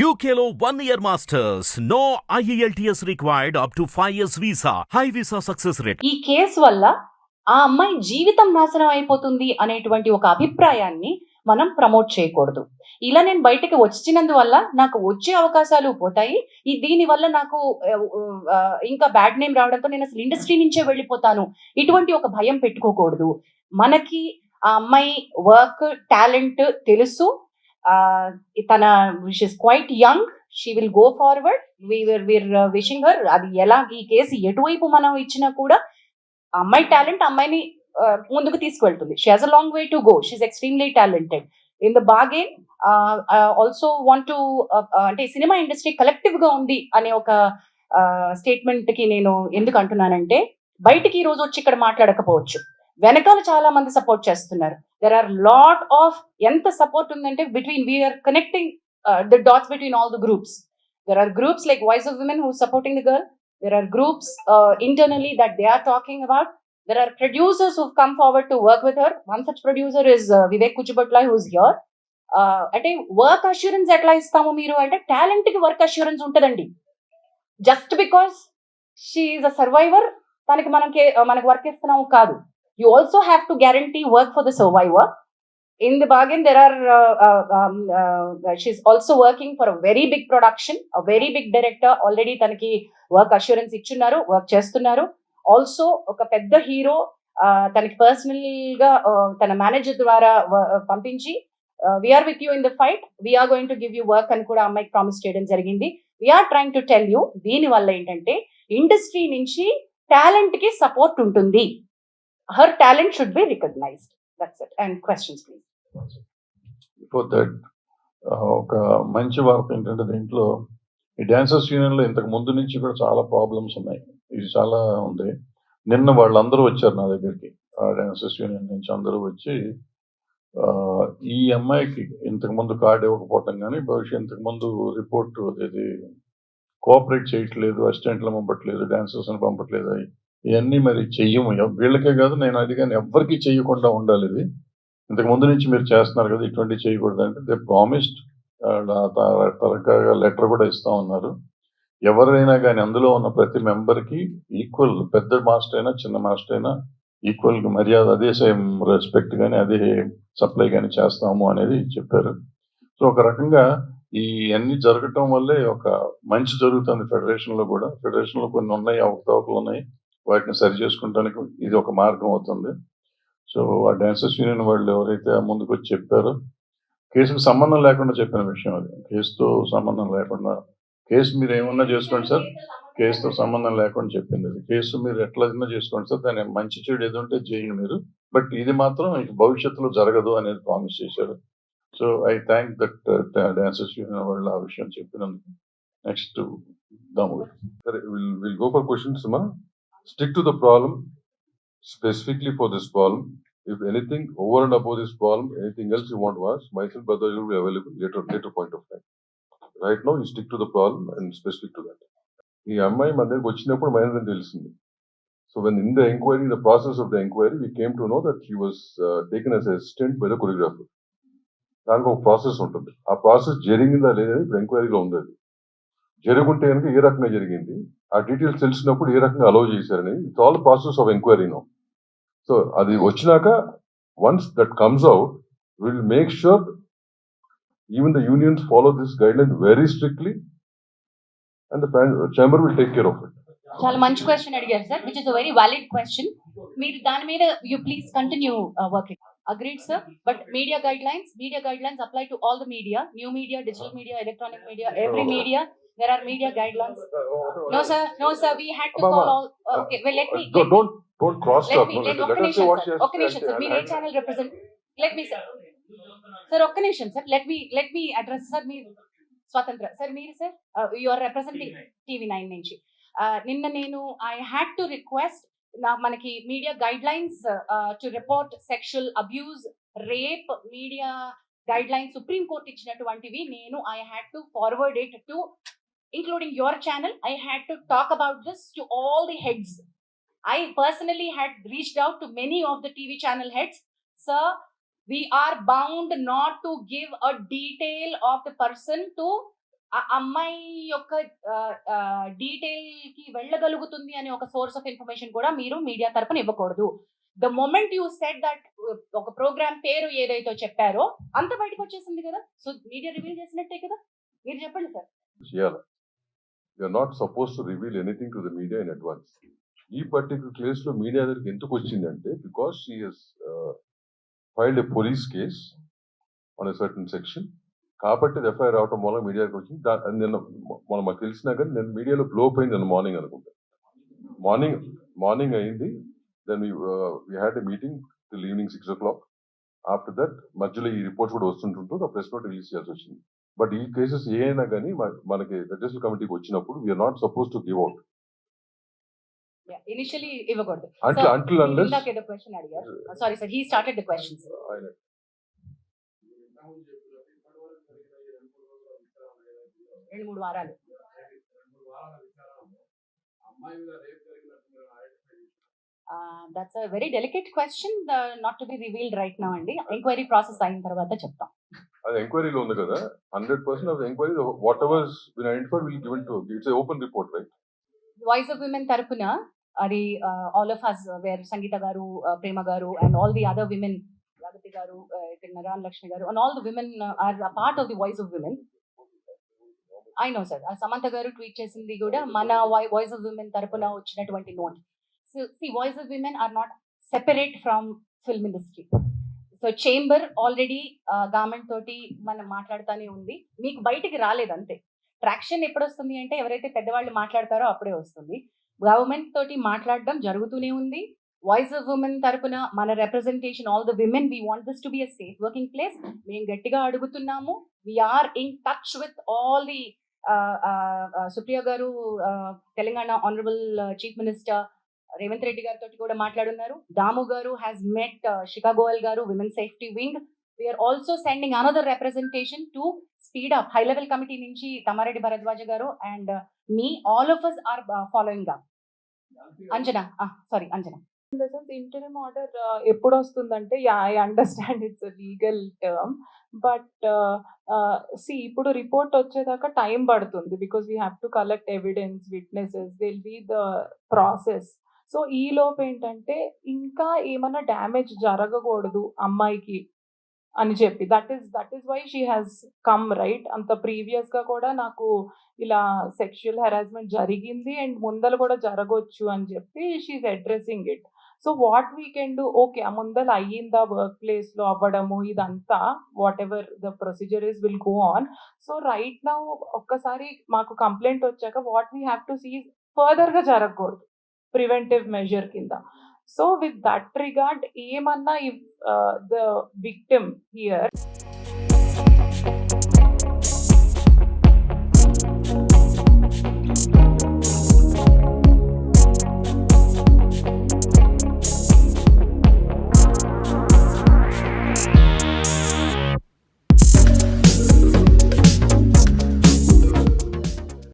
యూకేలో one year masters no IELTS required up to five years visa high visa success rate ఈ case వల్ల ఆ అమ్మాయి జీవితం నాశనం అయిపోతుంది అనేటువంటి ఒక అభిప్రాయాన్ని మనం ప్రమోట్ చేయకూడదు. ఇలా నేను బయటకు వచ్చినందువల్ల నాకు వచ్చే అవకాశాలు పోతాయి. ఈ దీని వల్ల నాకు ఇంకా బ్యాడ్ నేమ్ రావడంతో నేను అసలు ఇండస్ట్రీ నుంచే వెళ్ళిపోతాను. ఇటువంటి ఒక భయం పెట్టుకోకూడదు. మనకి ఆ అమ్మాయి వర్క్ టాలెంట్ తెలుసు. Uh, తన wish is quite young she will go forward we're we're wishing her అది ఎలా ఈ కేసు ఎటువైపు మనం ఇచ్చినా కూడా అమ్మాయి టాలెంట్ అమ్మాయిని uh, ముందుకు తీసుకువెళ్తుంది she has a long way to go she's extremely talented in the bargain also want to అంటే సినిమా ఇండస్ట్రీ కలెక్టివ్గా ఉంది అనే ఒక uh, స్టేట్మెంట్కి నేను ఎందుకు అంటున్నానంటే బయటికి ఈ రోజు వచ్చి ఇక్కడ మాట్లాడకపోవచ్చు. వెనకాల చాలా మంది సపోర్ట్ చేస్తున్నారు. దెర్ ఆర్ లాట్ ఆఫ్ ఎంత సపోర్ట్ ఉందంటే between we're connecting the dots between all the groups there are groups like voice of women who supporting the girl there are groups internally that they are talking about about. There are producers who've come forward to work with her. One such producer is uh, vivek kuchibutla who's here. Uh, అంటే work assurance ఎట్లా ఇస్తాము మీరు? అంటే టాలెంట్కి work assurance ఉంటుందండి. Just because she is a survivor తనకి మనకి మనకి వర్క్ ఇస్తున్నాము కాదు. You also have to guarantee work for the survivor. in the bargain there are uh, uh, um, uh, she's also working for a very big production a very big director. Already తనకి work assurance ఇచ్చున్నారు work చేస్తున్నారు. Also ఒక పెద్ద hero తనకి పర్సనల్గా తన manager ద్వారా పంపించి పంపించి we're with you in the fight we're going to give you work అని కూడా అమ్మాయికి ప్రామిస్ చేయడం జరిగింది. We're trying to tell you దీని వల్ల ఏంటంటే ఇండస్ట్రీ నుంచి టాలెంట్కి సపోర్ట్ ఉంటుంది. Her talent should be recognized. That's it. And questions, please. Before that, ఒక మంచి వార్త ఏంటంటే దీంట్లో ఈ డాన్సర్స్ యూనియన్లో ఇంతకు ముందు నుంచి కూడా చాలా ప్రాబ్లమ్స్ ఉన్నాయి ఇది చాలా ఉంది నిన్న వాళ్ళందరూ వచ్చారు నా దగ్గరికి ఆ డాన్సర్స్ యూనియన్ నుంచి అందరూ వచ్చి ఆ, ఈ అమ్మాయికి ఇంతకు ముందు కార్డు ఇవ్వకపోవటం కానీ భవిష్యత్ ఇంతకు ముందు రిపోర్ట్ ఇది కోఆపరేట్ చేయట్లేదు అసిస్టెంట్లు పంపట్లేదు డాన్సర్స్ని పంపట్లేదు ఇవన్నీ మరి చెయ్యము. వీళ్ళకే కాదు నేను అది కానీ ఎవ్వరికి చెయ్యకుండా ఉండాలి ఇది. ఇంతకు ముందు నుంచి మీరు చేస్తున్నారు కదా ఇటువంటి చేయకూడదు అంటే దే ప్రామిస్డ్ తరగా లెటర్ కూడా ఇస్తా ఉన్నారు. ఎవరైనా కానీ అందులో ఉన్న ప్రతి మెంబర్కి ఈక్వల్ పెద్ద మాస్టర్ అయినా చిన్న మాస్టర్ అయినా ఈక్వల్ మర్యాద అదే సేమ్ రెస్పెక్ట్ కానీ అదే సప్లై కానీ చేస్తాము అనేది చెప్పారు. సో ఒక రకంగా ఈ అన్ని జరగటం వల్లే ఒక మంచి జరుగుతుంది ఫెడరేషన్లో కూడా. ఫెడరేషన్లో కొన్ని ఉన్నాయి అవకతవకలు ఉన్నాయి. వాటిని సరి చేసుకుంటానికి ఇది ఒక మార్గం అవుతుంది. సో ఆ డాన్సర్స్ యూనియన్ వాళ్ళు ఎవరైతే ముందుకు వచ్చి చెప్పారో కేసుకు సంబంధం లేకుండా చెప్పిన విషయం అది. కేసుతో సంబంధం లేకుండా కేసు మీరు ఏమన్నా చేసుకోండి సార్ కేసుతో సంబంధం లేకుండా చెప్పింది అది. కేసు మీరు ఎట్లా చేసుకోండి సార్ దాని మంచి చెడు ఏది ఉంటే చేయండి మీరు. బట్ ఇది మాత్రం భవిష్యత్తులో జరగదు అనేది ప్రామిస్ చేశారు. So I thank that dancers union వాళ్ళు ఆ విషయం చెప్పినందుకు. నెక్స్ట్ దాము గారు. Will we'll, we'll go for. Stick to the problem specifically for this problem. If anything over and above this problem, anything else you want to ask, myself, brother, will be available later, later point of time. Right now, you stick to the problem and specific to that. ఈ అమ్మాయి మన దగ్గరికి వచ్చినప్పుడు మహేంద్రన్ తెలిసింది so when in the enquiry the process of the enquiry we came to know that he was taken as assistant by the choreographer దానికి ఒక process ఉంటుంది ఆ ప్రాసెస్ జరిగిందా లేదని ఇప్పుడు ఎంక్వైరీలో ఉంది అది జరుగుంటే కనుక ఏ రకంగా జరిగింది. ఆ డీటెయిల్స్ తెలిసినప్పుడు ఏ రకంగా అలౌ చేశారని. It's all process of enquiry no so అది వచ్చినాక once that comes out will make sure even the unions follow this guideline very strictly and the chamber will take care of it చాలా మంచి question అడిగారు sir which is a very valid question మీరు దాని మీద you please continue working agreed sir but media guidelines media guidelines apply to all the media new media digital media electronic media every media there are media guidelines. No sir. No sir. We had to call all uh, okay well let me Don't don't, don't cross let talk. me let, let, let us say నిమిషం what she has మీరు ఏ and- channel represent let me sir sir ఒక్క నిమిషం sir let me let me address sir మీరు స్వతంత్ర sir మీరు sir you are representing TV nine నుంచి. Uh, నిన్న నేను ఐ హ్యాడ్ టు రిక్వెస్ట్ నా మనకి media guidelines to report sexual abuse rape media guidelines supreme court ఇచ్చినటువంటివి నేను I had to forward it to including your channel, I had to talk about this to all the heads. I personally had reached out to many of the TV channel heads. Sir, we are bound not to give a detail of the person to ఆ అమ్మాయి యొక్క డీటెయిల్కి వెళ్ళగలుగుతుంది అనే ఒక source of information కూడా మీరు media తరపున ఇవ్వకూడదు the moment you set that ఒక ప్రోగ్రామ్ పేరు ఏదైతే చెప్పారో అంత బయటకు వచ్చేసింది కదా సో మీడియా రివీల్ చేసినట్టే కదా మీరు చెప్పండి సార్ చేయాలి you're not suppose to reveal anything to the media in advance ఈ పర్టికులర్ కేసులో మీడియా దగ్గరికి ఎందుకు వచ్చిందంటే because she has filed a police case on a certain section కాబట్టి ఎఫ్ఐఆర్ రావటం వల్ల మీడియాకి వచ్చింది. దా- నిన్న మనం మాకు తెలిసినా కానీ నేను మీడియాలో బ్లో అయింది నిన్న మార్నింగ్ అనుకుంటా. మార్నింగ్ మార్నింగ్ అయింది. Then we had a meeting till evening six o'clock after that మధ్యలో ఈ రిపోర్ట్స్ కూడా వస్తుంటుంటూ ఆ ప్రెస్ నోట్ రిలీజ్ చేయాల్సి వచ్చింది. బట్ ఈ కేసెస్ ఏ అయినా కానీ మనకి లెజిస్లేటివ్ కమిటీకి వచ్చినప్పుడు we're not suppose to give out initially ఇవ్వకూడదు. అంటిల్ So, అంటిల్ అన్లెస్ ఇందాక ఏదో క్వశ్చన్ అడిగారు. Sorry sir he started the questions రెండు మూడు వారాలు. That's a very delicate question not to be revealed right now అండి. ఎంక్వైరీ ప్రాసెస్ అయిన తర్వాత చెప్తాం. అది ఎంక్వైరీలో ఉంది కదా? Hundred percent of enquiry whatever been identified will given to it's open report right voice of women తరపున అది all of us where Sangeetha గారు uh, ప్రేమ గారు and all the other women Pragathi గారు uh, నరాన్ లక్ష్మి గారు and all the women are part of the voice of women I know sir Samantha గారు tweet చేసింది కూడా మన వాయిస్ ఆఫ్ విమెన్ తరపున వచ్చినటువంటి note see see voice of women are not separate from film industry so chamber already government తోటి మనం మాట్లాడుతూనే ఉంది. మీకు బయటికి రాలేదు అంతే. ట్రాక్షన్ ఎప్పుడు వస్తుంది అంటే ఎవరైతే పెద్దవాళ్ళు మాట్లాడతారో అప్పుడే వస్తుంది. గవర్నమెంట్ తోటి మాట్లాడడం జరుగుతూనే ఉంది. వాయిస్ ఆఫ్ ఉమెన్ తరపున మన representation all the women we want this to be a safe working place మేము గట్టిగా అడుగుతున్నాము. We are in touch with all the Supriya garu Telangana honourable chief minister Revanth Reddy గారితో కూడా మాట్లాడున్నారు. దాము గారు హ్యాస్ మెట్ షికాగోయల్ గారు women safety wing we are also sending another representation to speed up high level committee నుంచి Tammareddy Bharadwaj garu and me all of us are following up Anjana sorry Anjana. In the sense interim order ఎప్పుడు వస్తుందంటే I understand it's legal term but see ఇప్పుడు report వచ్చేదాకా time పడుతుంది because we have to collect evidence witnesses will be the process so ఈ లోపు ఏంటంటే ఇంకా ఏమైనా డ్యామేజ్ జరగకూడదు అమ్మాయికి అని చెప్పి. That is that is why she has come right అంత ప్రీవియస్గా కూడా నాకు ఇలా సెక్షువల్ హెరాస్మెంట్ జరిగింది అండ్ ముందర కూడా జరగవచ్చు అని చెప్పి she's addressing it so what we can do okay ఆ ముందర అయ్యిందా వర్క్ ప్లేస్లో అవ్వడము ఇదంతా whatever the procedure is will go on so right now ఒక్కసారి మాకు కంప్లైంట్ వచ్చాక what we have to see ఫర్దర్గా జరగకూడదు. ప్రివెంటివ్ మెజర్ కింద. సో విత్ దట్ రిగార్డ్ ఏమన్నా ద విక్టిమ్ హియర్